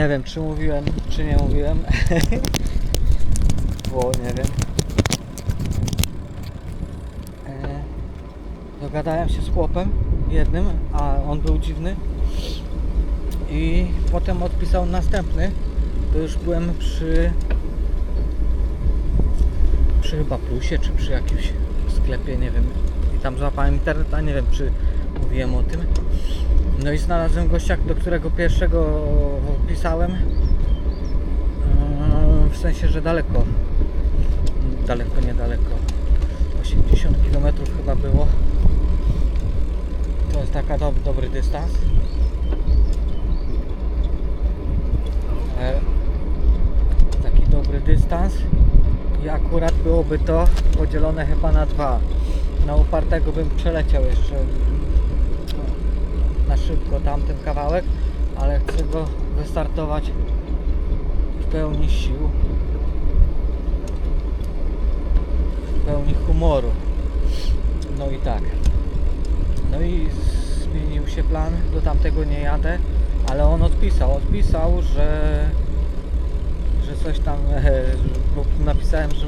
Nie wiem, czy mówiłem, czy nie mówiłem. Bo nie wiem. E, dogadałem się z chłopem jednym, a on był dziwny. I potem odpisał następny. To już byłem przy przy chyba plusie, czy przy jakimś sklepie, nie wiem. I tam złapałem internet, a nie wiem, czy mówiłem o tym. No i znalazłem gościa, do którego pierwszego pisałem. Yy, W sensie, że daleko. Daleko, niedaleko. 80 km chyba było. To jest taka dob dobry dystans. E, Taki dobry dystans. I akurat byłoby to podzielone chyba na dwa. Na upartego bym przeleciał jeszcze na szybko tamten kawałek, ale chcę go wystartować w pełni sił, w pełni humoru. No i tak. No i zmienił się plan, do tamtego nie jadę, ale on odpisał, odpisał, że że coś tam, bo napisałem, że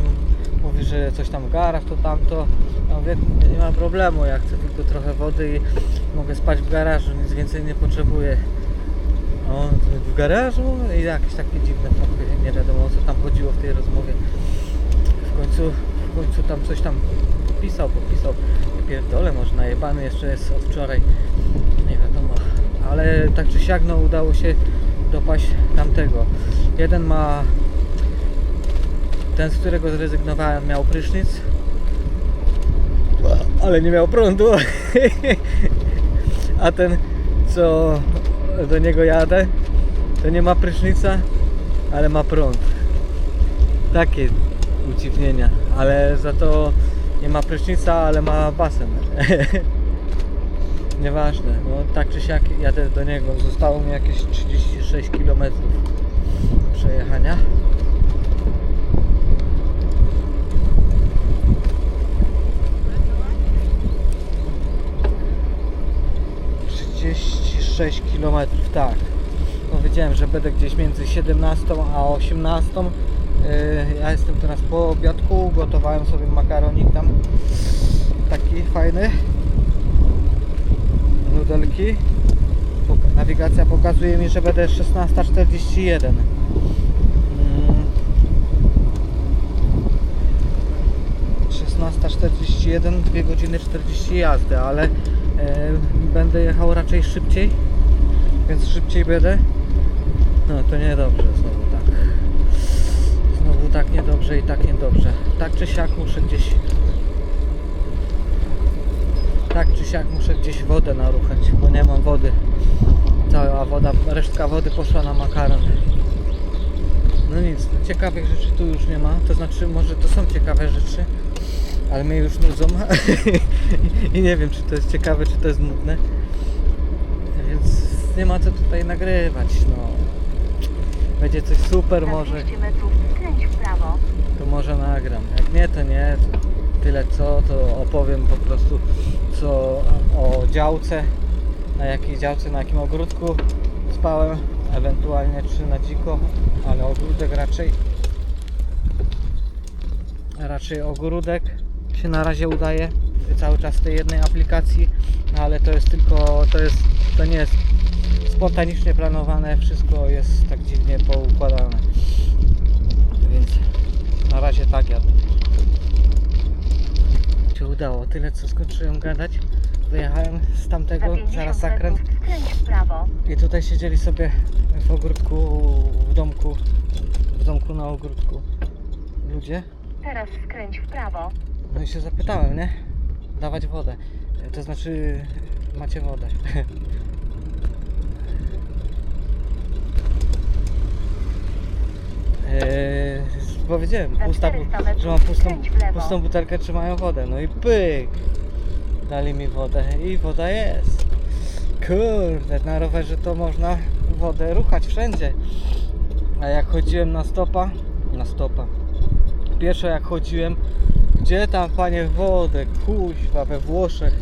mówi, że coś tam garaż, to tamto. Ja mówię, nie ma problemu, ja chcę tylko trochę wody i mogę spać w garażu, nic więcej nie potrzebuję. A On w garażu i jakieś takie dziwne fakty, nie wiadomo o co tam chodziło w tej rozmowie. W końcu, w końcu tam coś tam pisał, popisał. Ja Pierdolę, może najebany jeszcze jest od wczoraj. Nie wiadomo. Ale tak czy siak no, udało się dopaść tamtego. Jeden ma ten, z którego zrezygnowałem, miał prysznic, ale nie miał prądu. A ten, co do niego jadę, to nie ma prysznica, ale ma prąd. Takie udziwnienia, ale za to nie ma prysznica, ale ma basen. Nieważne, no tak czy siak jadę do niego. Zostało mi jakieś 36 km przejechania. Trzydzieści sześć km, tak. Powiedziałem, że będę gdzieś między 17 a 18. Yy, Ja jestem teraz po obiadku, gotowałem sobie makaronik tam taki fajny nudelki. Nawigacja pokazuje mi, że będę 16.41. Mm. Szesnasta 2 godziny 40 jazdy, ale będę jechał raczej szybciej, więc szybciej będę. No to niedobrze znowu tak. Znowu tak niedobrze i tak niedobrze. Tak czy siak muszę gdzieś tak czy siak muszę gdzieś wodę naruchać, bo nie mam wody. Cała woda, resztka wody poszła na makaron. No nic, no ciekawych rzeczy tu już nie ma. To znaczy, może to są ciekawe rzeczy, ale mnie już nudzą. I nie wiem, czy to jest ciekawe, czy to jest nudne. Więc nie ma co tutaj nagrywać. No. Będzie coś super, może 200 metrów skręć w prawo. to może nagram. Jak nie, to nie. Tyle co, to opowiem po prostu co o działce, na jakiej działce, na jakim ogródku spałem, ewentualnie czy na dziko, ale ogródek raczej raczej ogródek się na razie udaje cały czas w tej jednej aplikacji, no ale to jest tylko, to jest, to nie jest spontanicznie planowane, wszystko jest tak dziwnie poukładane, więc na razie tak jadę. Się udało, tyle co skończyłem gadać, wyjechałem z tamtego, 50 zaraz zakręt i tutaj siedzieli sobie w ogródku, w domku, w domku na ogródku ludzie. Teraz skręć w prawo. No i się zapytałem, nie? Dawać wodę. To znaczy, macie wodę. Eee, powiedziałem, pusta, 400 metrów że mam pustą, pustą butelkę, czy mają wodę. No i pyk! Dali mi wodę i woda jest. Kurde, na rowerze to można wodę ruchać wszędzie. A jak chodziłem na stopa, na stopa, pierwsze jak chodziłem, gdzie tam panie wodę, kuźwa, we Włoszech,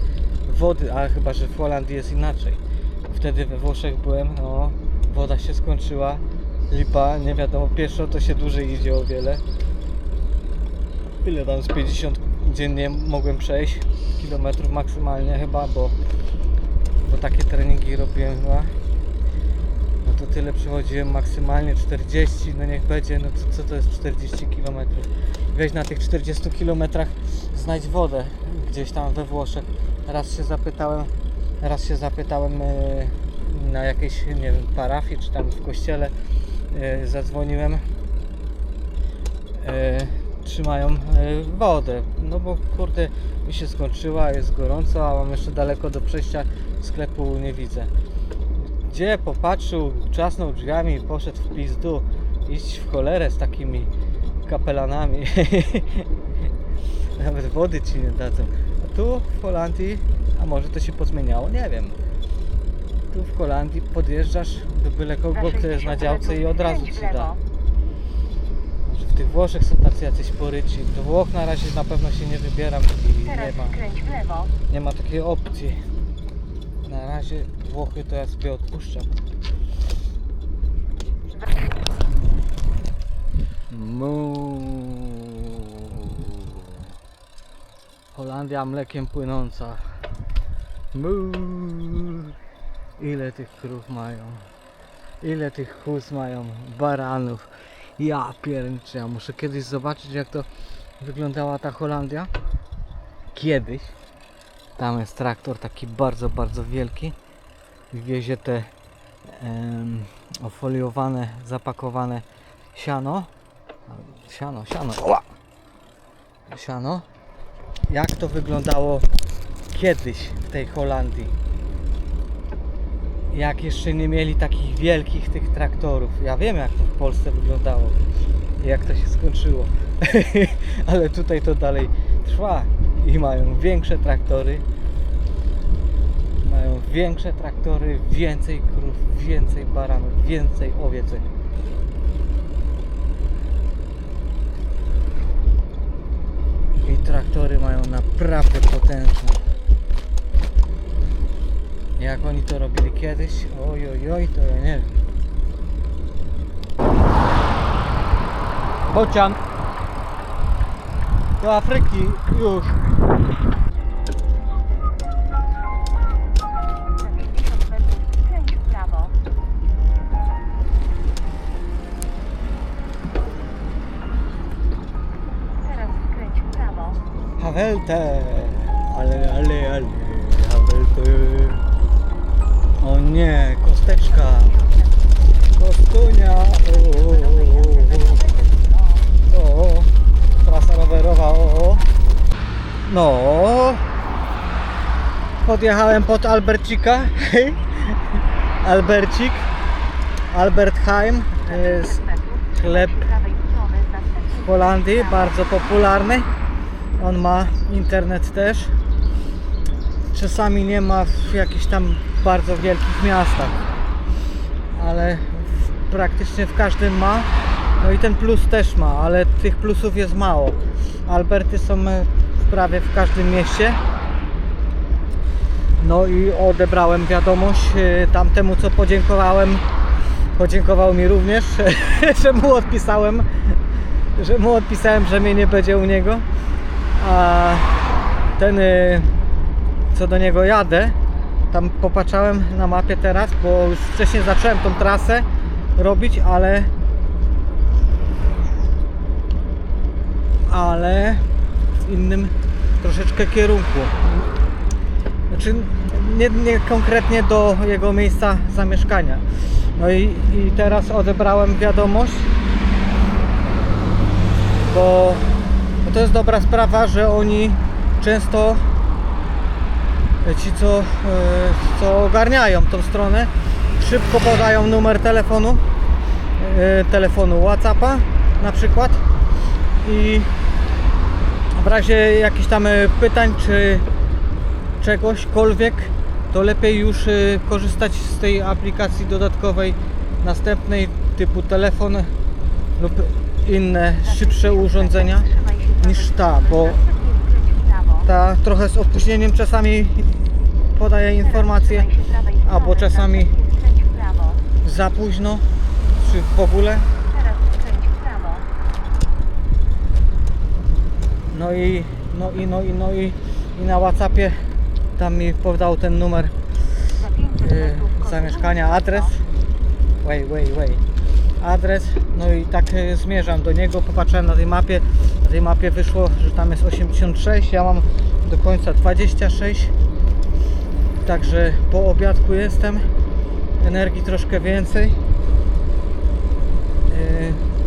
wody, ale chyba, że w Holandii jest inaczej. Wtedy we Włoszech byłem, no, woda się skończyła, lipa, nie wiadomo, pieszo to się dłużej idzie o wiele. Ile tam z 50 dziennie mogłem przejść? Kilometrów maksymalnie chyba, bo, bo takie treningi robiłem chyba. No to tyle przechodziłem maksymalnie 40, no niech będzie, no to co to jest 40 km? Weź na tych 40 km znajdź wodę gdzieś tam we Włoszech. Raz się zapytałem, raz się zapytałem e, na jakiejś, nie wiem, parafii czy tam w kościele e, zadzwoniłem e, trzymają wodę. No bo kurde mi się skończyła, jest gorąco, a mam jeszcze daleko do przejścia sklepu nie widzę. Gdzie popatrzył, trzasnął drzwiami i poszedł w pizdu. Iść w cholerę z takimi kapelanami. Nawet wody ci nie dadzą. A tu w Holandii, a może to się pozmieniało, nie wiem. Tu w Holandii podjeżdżasz do byle kogo, Za kto jest na 60 działce i od razu ci da. Może w tych Włoszech są tacy jacyś poryci. Do Włoch na razie na pewno się nie wybieram i nie ma, nie ma takiej opcji. Razie Włochy to ja sobie odpuszczam. Mu. Holandia mlekiem płynąca. Mu. Ile tych krów mają? Ile tych chus mają? Baranów. Ja pierniczę, ja muszę kiedyś zobaczyć jak to wyglądała ta Holandia. Kiedyś. Tam jest traktor taki bardzo, bardzo wielki. Wiezie te em, ofoliowane, zapakowane siano. Siano, siano. Siano. Jak to wyglądało kiedyś w tej Holandii? Jak jeszcze nie mieli takich wielkich tych traktorów. Ja wiem jak to w Polsce wyglądało. Jak to się skończyło. Ale tutaj to dalej trwa. I mają większe traktory. Mają większe traktory, więcej krów, więcej baranów, więcej owiecek. I traktory mają naprawdę potężne. Jak oni to robili kiedyś? Oj, oj, oj, to ja nie wiem. Bocian! Do Afryki już. Za 50 metrów skręć w prawo. Teraz skręć w prawo. Hawelte! Ale, ale, ale, Hawelte! O nie, kosteczka! Kostunia! O, o, o, o. Trasa rowerowa, o, o. No, podjechałem pod Albercika. Albercik. Albertheim. Jest chleb w Holandii, bardzo popularny. On ma internet też. Czasami nie ma w jakichś tam bardzo wielkich miastach, ale w, praktycznie w każdym ma. No i ten plus też ma, ale tych plusów jest mało. Alberty są e, prawie w każdym mieście. No i odebrałem wiadomość e, tamtemu, co podziękowałem. Podziękował mi również, że mu odpisałem, że mu odpisałem, że mnie nie będzie u niego. A ten, y, co do niego jadę, tam popatrzałem na mapie teraz, bo już wcześniej zacząłem tą trasę robić, ale ale w innym troszeczkę kierunku. Znaczy nie, nie konkretnie do jego miejsca zamieszkania. No i, i teraz odebrałem wiadomość, bo, to jest dobra sprawa, że oni często e, ci co, e, co ogarniają tą stronę szybko podają numer telefonu e, telefonu Whatsappa na przykład i w razie jakichś tam pytań czy czegośkolwiek to lepiej już e, korzystać z tej aplikacji dodatkowej następnej typu telefon lub inne szybsze urządzenia niż ta, bo ta trochę z opóźnieniem czasami podaje informacje, albo czasami za późno czy w ogóle. No i, no i, no i, no i, i na Whatsappie tam mi podał ten numer Za 500 y, zamieszkania, adres. Wait, wait, wait. Adres, no i tak y, zmierzam do niego, popatrzyłem na tej mapie, na tej mapie wyszło, że tam jest 86, ja mam do końca 26, także po obiadku jestem, energii troszkę więcej. Y,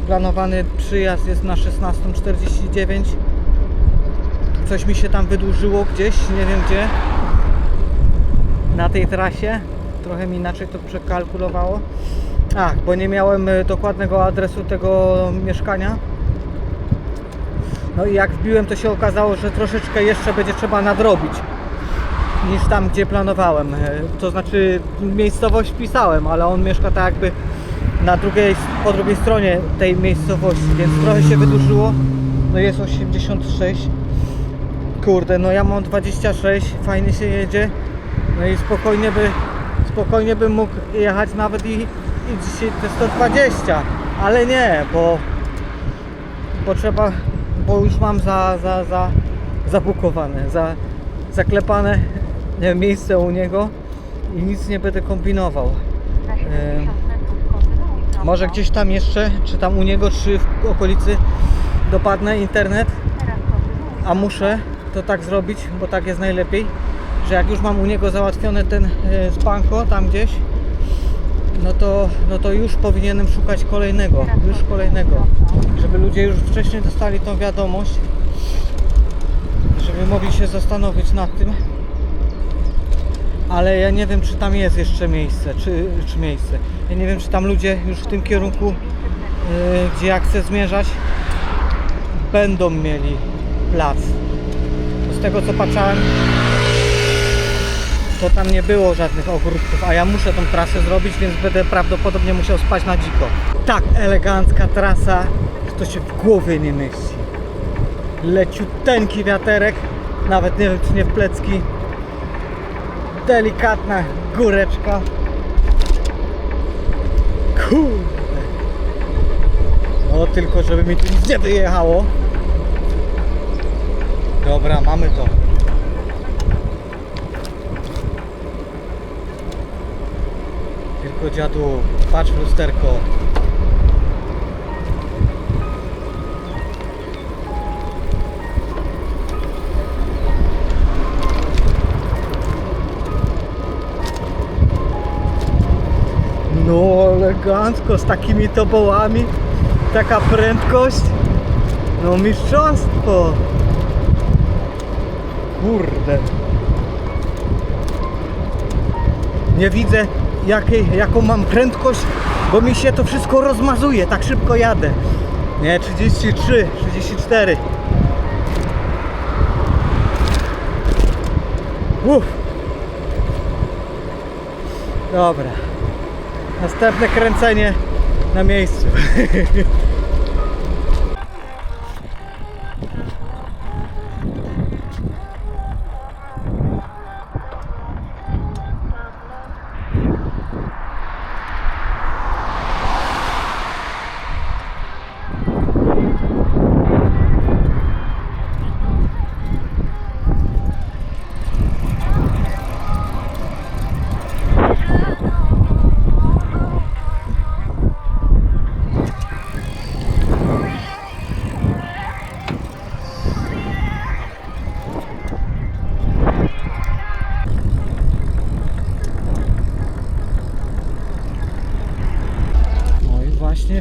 Planowany przyjazd jest na 16.49. Coś mi się tam wydłużyło gdzieś, nie wiem gdzie. Na tej trasie. Trochę mi inaczej to przekalkulowało. Ach, bo nie miałem y, dokładnego adresu tego mieszkania. No i jak wbiłem, to się okazało, że troszeczkę jeszcze będzie trzeba nadrobić niż tam, gdzie planowałem. E, To znaczy, miejscowość wpisałem, ale on mieszka tak jakby na drugiej, po drugiej stronie tej miejscowości, więc trochę się wydłużyło. No jest 86. Kurde, no ja mam 26, fajnie się jedzie. No i spokojnie by, spokojnie bym mógł jechać nawet i, i dzisiaj te 120, ale nie, bo, bo trzeba, bo już mam za, za, za zabukowane, za, zaklepane miejsce u niego i nic nie będę kombinował. Za 70 metrów kontynuuj prosto. Może gdzieś tam jeszcze, czy tam u niego, czy w okolicy dopadnę internet, a muszę to tak zrobić, bo tak jest najlepiej, że jak już mam u niego załatwiony ten e, spanko tam gdzieś, no to, no to już powinienem szukać kolejnego, już kolejnego, żeby ludzie już wcześniej dostali tą wiadomość, żeby mogli się zastanowić nad tym. Ale ja nie wiem, czy tam jest jeszcze miejsce, czy, czy miejsce. Ja nie wiem, czy tam ludzie już w tym kierunku, 900 metrów. yy, gdzie ja chcę zmierzać, będą mieli plac. Tego co patrzałem, to tam nie było żadnych ogródków, a ja muszę tą trasę zrobić, więc będę prawdopodobnie musiał spać na dziko. Tak elegancka trasa, że to się w głowie nie mieści. Leciuteńki wiaterek, nawet nie wiem czy nie w plecki. Delikatna góreczka. Kurde. No tylko żeby mi tu nic nie wyjechało. Dobra, mamy to. Tylko dziadu, patrz w lusterko. No elegancko, z takimi tobołami, taka prędkość. No mistrzostwo. Kurde. Nie widzę jakiej, jaką mam prędkość, bo mi się to wszystko rozmazuje, tak szybko jadę. Nie, 33, 34. Uff. Dobra. Następne kręcenie na miejscu.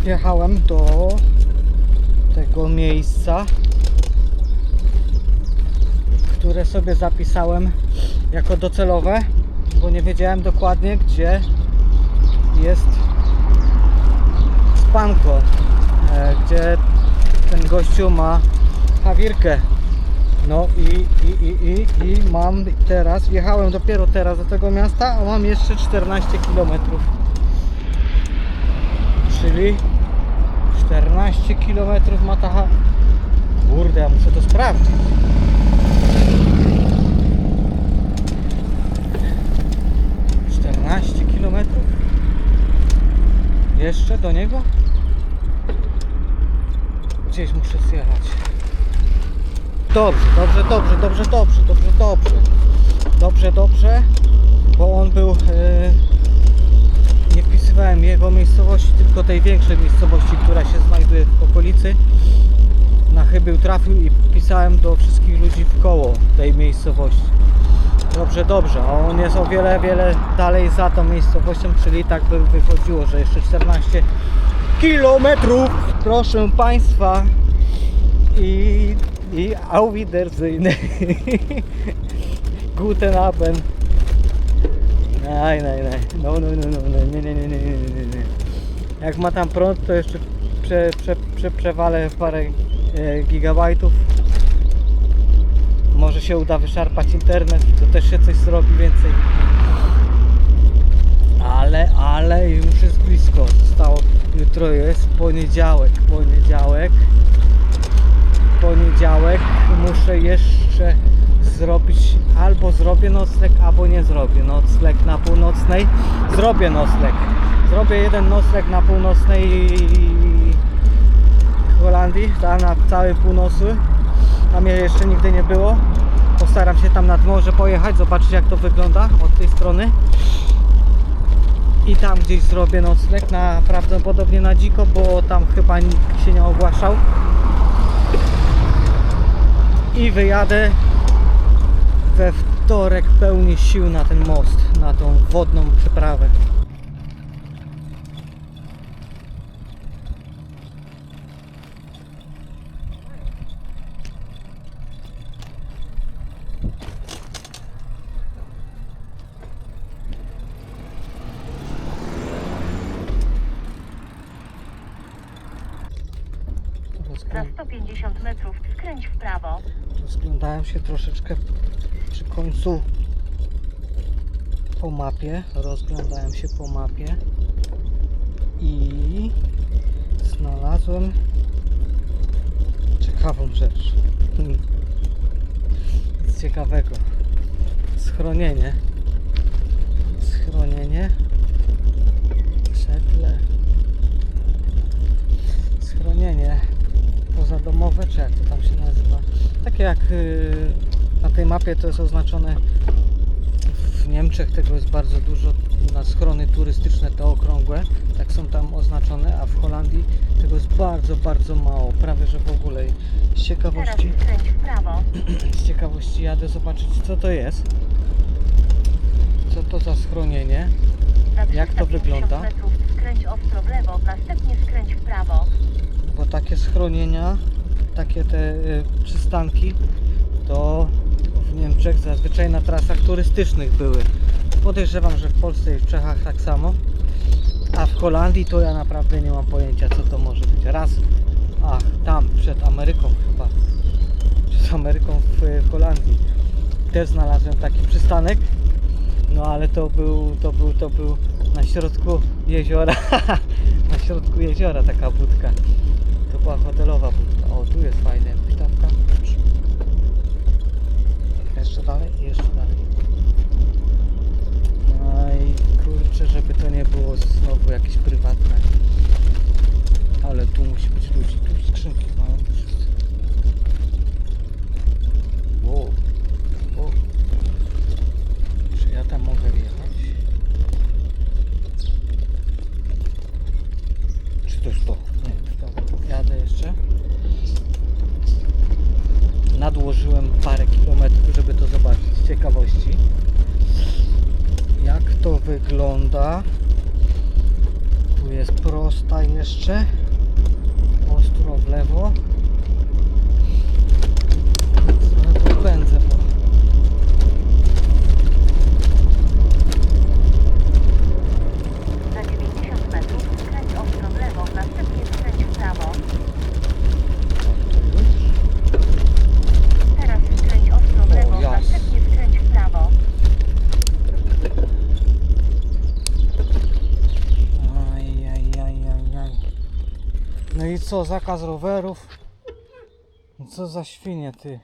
wjechałem do tego miejsca, które sobie zapisałem jako docelowe, bo nie wiedziałem dokładnie gdzie jest spanko, e, gdzie ten gościu ma hawirkę. No i, i, i, i, i mam teraz, wjechałem dopiero teraz do tego miasta, a mam jeszcze 14 kilometrów czyli 14 km ma ta ha- Kurde, ja muszę to sprawdzić. Kilometrów? Jeszcze do niego? Gdzieś muszę zjechać. Dobrze, dobrze, dobrze, dobrze, dobrze, dobrze, dobrze. Dobrze, dobrze, bo on był. e, nie wpisywałem jego miejscowości, tylko tej większej miejscowości, która się znajduje w okolicy. Na chybił trafił i pisałem do wszystkich ludzi w koło tej miejscowości. Dobrze, dobrze, a on jest o wiele, wiele dalej za tą miejscowością, czyli tak by wychodziło, że jeszcze 14 kilometrów, proszę Państwa. I, i auf Wiedersehen. Guten Abend. Nein, nein, nein. No, no, no, no, no. Nie, nie, nie, nie, nie, nie, nie. Jak ma tam prąd, to jeszcze prze, prze, prze, przewalę parę e, gigabajtów. Może się uda wyszarpać internet, to też się coś zrobi więcej. Ale, ale już jest blisko. Zostało, jutro jest poniedziałek, poniedziałek. Poniedziałek muszę jeszcze zrobić albo zrobię nocleg, albo nie zrobię nocleg na północnej. Zrobię nocleg. Zrobię jeden nocleg na północnej Holandii, na całej północy. Tam mnie jeszcze nigdy nie było. Postaram się tam nad morze pojechać, zobaczyć jak to wygląda od tej strony. I tam gdzieś zrobię nocleg, na, prawdopodobnie na dziko, bo tam chyba nikt się nie ogłaszał. I wyjadę we wtorek pełni sił na ten most, na tą wodną przeprawę. Za 150 metrów skręć w prawo. Rozglądałem się troszeczkę końcu po mapie. Rozglądałem się po mapie i znalazłem ciekawą rzecz. Nic ciekawego. Schronienie. Schronienie. Przetle. Schronienie pozadomowe, czy jak to tam się nazywa. Takie jak y, na tej mapie to jest oznaczone w Niemczech tego jest bardzo dużo na schrony turystyczne te okrągłe, tak są tam oznaczone, a w Holandii tego jest bardzo, bardzo mało, prawie że w ogóle. Z ciekawości, skręć w prawo. z ciekawości jadę zobaczyć co to jest. Co to za schronienie? Jak to 350 wygląda? metrów skręć ostro w lewo, następnie skręć w prawo. bo takie schronienia, takie te y, przystanki to w Niemczech zazwyczaj na trasach turystycznych były. Podejrzewam, że w Polsce i w Czechach tak samo. A w Holandii to ja naprawdę nie mam pojęcia co to może być. Raz, ach, tam przed Ameryką chyba. Przed Ameryką w y, Holandii też znalazłem taki przystanek. No ale to był, to był, to był na środku jeziora. na środku jeziora taka budka. To była hotelowa budka. O, tu jest fajna pitawka. Jeszcze dalej, jeszcze dalej. No i kurczę, żeby to nie było znowu jakieś prywatne. Ale tu musi być ludzi, tu skrzynki mają wszyscy. Wow. wow. Czy ja tam mogę wjechać? Czy to jest to? Nie, dobra. Jadę jeszcze. Nadłożyłem parę kilometrów, żeby to zobaczyć z ciekawości. Jak to wygląda? Tu jest prosta jeszcze. Ostro w lewo. Trochę popędzę, bo Za 90 metrów skręć ostro w lewo, następnie skręć w prawo. Teraz skręć ostro w O, lewo, jas. następnie skręć w prawo. Aj, aj, aj, aj, aj. No i co, zakaz rowerów? No Co za świnie ty?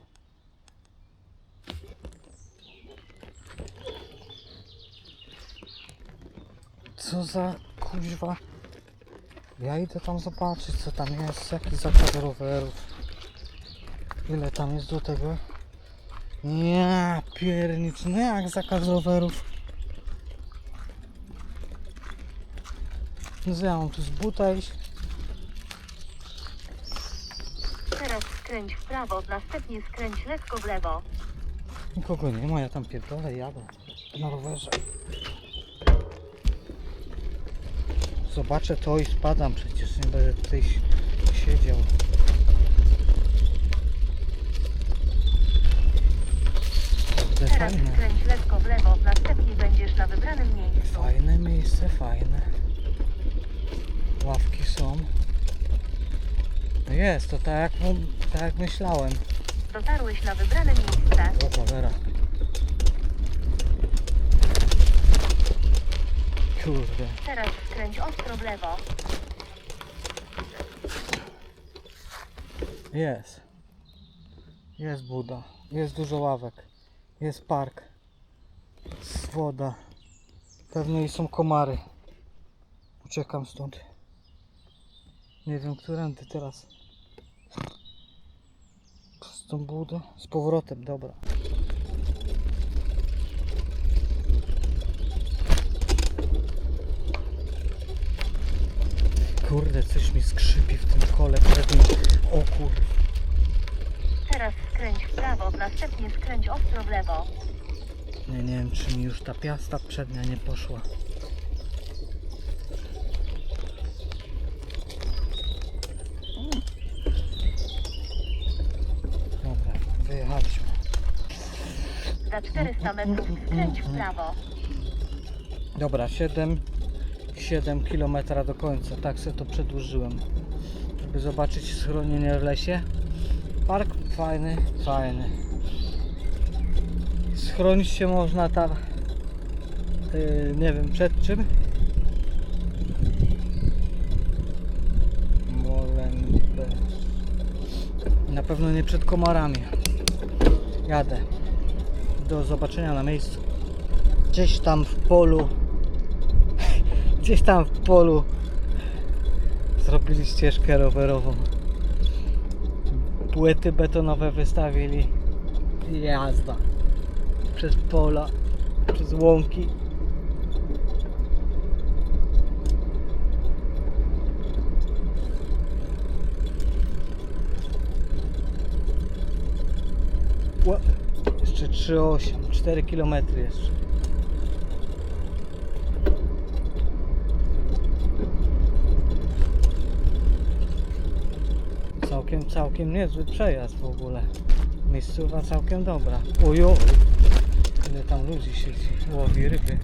Co za kuźwa Ja idę tam zobaczyć co tam jest, jaki zakaz rowerów. Ile tam jest do tego? Nie, piernicz, no jak zakaz rowerów? No ja mam tu z buta iść? Teraz skręć w prawo, następnie skręć lekko w lewo. Nikogo nie ma, ja tam pierdolę, jadę na rowerze. Zobaczę to i spadam przecież, nie będę tutaj si- siedział. Teraz fajne. skręć lekko w lewo, następnie będziesz na wybranym miejscu. Fajne miejsce, fajne. Ławki są. No Jest, to tak jak, mu- tak jak myślałem. Dotarłeś na wybrane miejsce. O cholera. Kurde. Teraz skręć ostro w lewo. Jest. Jest Buda. Jest dużo ławek. Jest park. Jest woda. Pewnie i są komary. Uciekam stąd. Nie wiem, którędy teraz. Tą budę. Z powrotem, dobra. Kurde, coś mi skrzypi w tym kole pewnie. O kurde. Teraz skręć w prawo, następnie skręć ostro w lewo. Nie, nie wiem, czy mi już ta piasta przednia nie poszła. Dobra, wyjechaliśmy. Za 400 metrów skręć w prawo. Dobra, 7, 7 km do końca. Tak sobie to przedłużyłem. Żeby zobaczyć schronienie w lesie. Park fajny, fajny. Schronić się można tam. Yy, nie wiem przed czym. Na pewno nie przed komarami. Jadę. Do zobaczenia na miejscu. Gdzieś tam w polu gdzieś tam w polu zrobili ścieżkę rowerową. Płyty betonowe wystawili jazda przez pola, przez łąki. Ła- Jeszcze 3,8, 4 km jeszcze. Całkiem, całkiem niezły przejazd w ogóle. Miejscowa całkiem dobra. Ojoj, ile tam ludzi siedzi, łowi ryby.